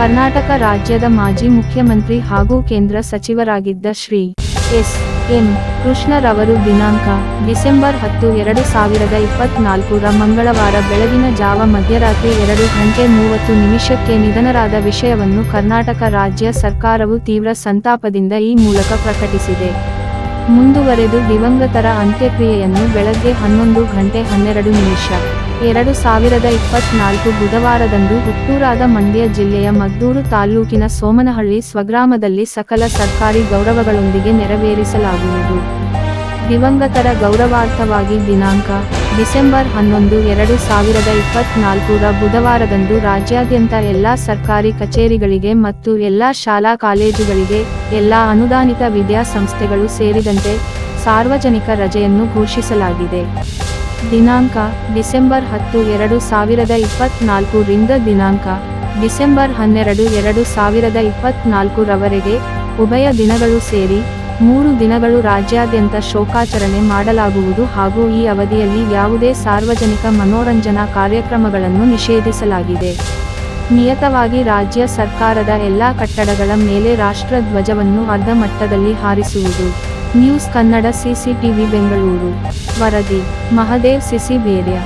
ಕರ್ನಾಟಕ ರಾಜ್ಯದ ಮಾಜಿ ಮುಖ್ಯಮಂತ್ರಿ ಹಾಗೂ ಕೇಂದ್ರ ಸಚಿವರಾಗಿದ್ದ ಶ್ರೀ ಎಸ್. ಎಂ ಕೃಷ್ಣರವರು ದಿನಾಂಕ ಡಿಸೆಂಬರ್ ಹತ್ತು, ಎರಡು ಸಾವಿರದ ಇಪ್ಪತ್ನಾಲ್ಕರ ಮಂಗಳವಾರ ಬೆಳಗಿನ ಜಾವ ಮಧ್ಯರಾತ್ರಿ ಎರಡು ಗಂಟೆ ಮೂವತ್ತು ನಿಮಿಷಕ್ಕೆ ನಿಧನರಾದ ವಿಷಯವನ್ನು ಕರ್ನಾಟಕ ರಾಜ್ಯ ಸರ್ಕಾರವು ತೀವ್ರ ಸಂತಾಪದಿಂದ ಈ ಮೂಲಕ ಪ್ರಕಟಿಸಿದೆ. ಮುಂದುವರೆದು ದಿವಂಗತರ ಅಂತ್ಯಕ್ರಿಯೆಯನ್ನು ಬೆಳಗ್ಗೆ ಹನ್ನೊಂದು ಗಂಟೆ ಹನ್ನೆರಡು ನಿಮಿಷ. ಎರಡು ಸಾವಿರದ ಇಪ್ಪತ್ನಾಲ್ಕು ಬುಧವಾರದಂದು ಹುಟ್ಟೂರಾದ ಮಂಡ್ಯ ಜಿಲ್ಲೆಯ ಮದ್ದೂರು ತಾಲ್ಲೂಕಿನ ಸೋಮನಹಳ್ಳಿ ಸ್ವಗ್ರಾಮದಲ್ಲಿ ಸಕಲ ಸರ್ಕಾರಿ ಗೌರವಗಳೊಂದಿಗೆ ನೆರವೇರಿಸಲಾಗುವುದು. ದಿವಂಗತರ ಗೌರವಾರ್ಥವಾಗಿ ದಿನಾಂಕ ಡಿಸೆಂಬರ್ ಹನ್ನೊಂದು, ಎರಡು ಸಾವಿರದ ಇಪ್ಪತ್ನಾಲ್ಕರ ಬುಧವಾರದಂದು ರಾಜ್ಯಾದ್ಯಂತ ಎಲ್ಲ ಸರ್ಕಾರಿ ಕಚೇರಿಗಳಿಗೆ ಮತ್ತು ಎಲ್ಲ ಶಾಲಾ ಕಾಲೇಜುಗಳಿಗೆ ಎಲ್ಲ ಅನುದಾನಿತ ವಿದ್ಯಾಸಂಸ್ಥೆಗಳು ಸೇರಿದಂತೆ ಸಾರ್ವಜನಿಕ ರಜೆಯನ್ನು ಘೋಷಿಸಲಾಗಿದೆ. ದಿನಾಂಕ, ಡಿಸೆಂಬರ್ ಹತ್ತು, ಎರಡು ಸಾವಿರದ ಇಪ್ಪತ್ನಾಲ್ಕು ರಿಂದ ದಿನಾಂಕ, ಡಿಸೆಂಬರ್ ಹನ್ನೆರಡು, ಎರಡು ಸಾವಿರದ ಇಪ್ಪತ್ನಾಲ್ಕು ರವರೆಗೆ ಉಭಯ ದಿನಗಳು ಸೇರಿ ಮೂರು ದಿನಗಳು ರಾಜ್ಯಾದ್ಯಂತ ಶೋಕಾಚರಣೆ ಮಾಡಲಾಗುವುದು ಹಾಗೂ ಈ ಅವಧಿಯಲ್ಲಿ ಯಾವುದೇ ಸಾರ್ವಜನಿಕ ಮನೋರಂಜನಾ ಕಾರ್ಯಕ್ರಮಗಳನ್ನು ನಿಷೇಧಿಸಲಾಗಿದೆ. ನಿಯತವಾಗಿ ರಾಜ್ಯ ಸರ್ಕಾರದ ಎಲ್ಲ ಕಟ್ಟಡಗಳ ಮೇಲೆ ರಾಷ್ಟ್ರ ಧ್ವಜವನ್ನು ಅರ್ಧ ಮಟ್ಟದಲ್ಲಿ ಹಾರಿಸುವುದು. News Kannada CCTV Bengaluru. ವರದಿ, ಮಹದೇವ್ ಸಿಸಿ ಬೇರ್ಯ